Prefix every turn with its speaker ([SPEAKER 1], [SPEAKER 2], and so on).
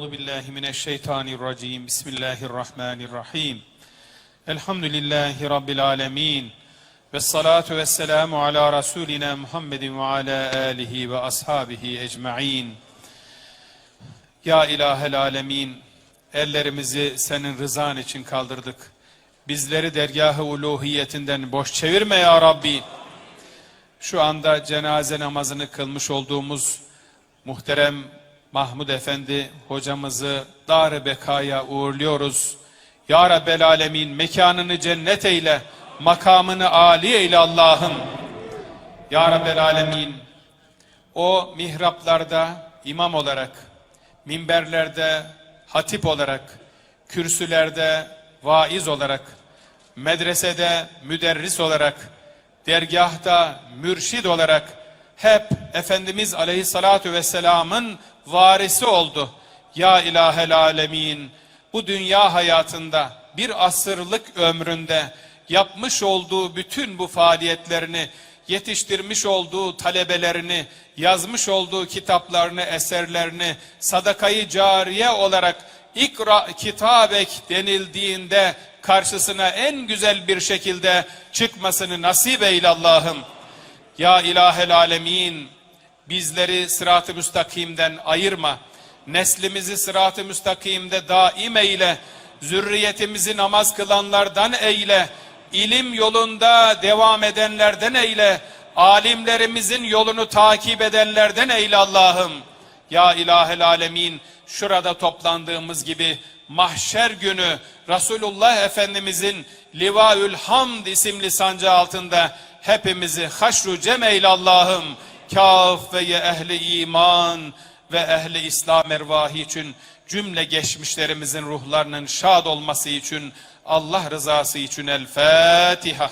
[SPEAKER 1] Euzu billahi mineşşeytanirracim. Bismillahirrahmanirrahim. Elhamdülillahi rabbil alamin. Ve salatu ve selamu ala rasulina Muhammedin ve ala alihi ve ashabihi ecmaîn. Ya ilahel alemin, ellerimizi senin rızan için kaldırdık. Bizleri dergâh-ı uluhiyetinden boş çevirme ya Rabbi. Şu anda cenaze namazını kılmış olduğumuz muhterem Mahmud Efendi hocamızı dar bekaya uğurluyoruz. Ya Rabbel Alemin mekanını cennet eyle, makamını âli eyle Allah'ım. Ya Rabbel Alemin o mihraplarda imam olarak, minberlerde hatip olarak, kürsülerde vaiz olarak, medresede müderris olarak, dergahta mürşid olarak hep Efendimiz Aleyhisselatü Vesselam'ın varisi oldu. Ya ilahel alemin bu dünya hayatında bir asırlık ömründe yapmış olduğu bütün bu faaliyetlerini yetiştirmiş olduğu talebelerini, yazmış olduğu kitaplarını, eserlerini sadakayı cariye olarak ikra kitabek denildiğinde karşısına en güzel bir şekilde çıkmasını nasip eyle Allah'ım. Ya ilahel alemin bizleri sırat-ı müstakimden ayırma. Neslimizi sırat-ı müstakimde daim eyle. Zürriyetimizi namaz kılanlardan eyle. İlim yolunda devam edenlerden eyle. Alimlerimizin yolunu takip edenlerden eyle Allah'ım. Ya ilahel alemin şurada toplandığımız gibi mahşer günü Resulullah Efendimizin Livaül Hamd isimli sancı altında hepimizi haşru cem Allah'ım. Kâffeye ehli iman ve ehli İslam ervahı için cümle geçmişlerimizin ruhlarının şad olması için Allah rızası için El Fatiha.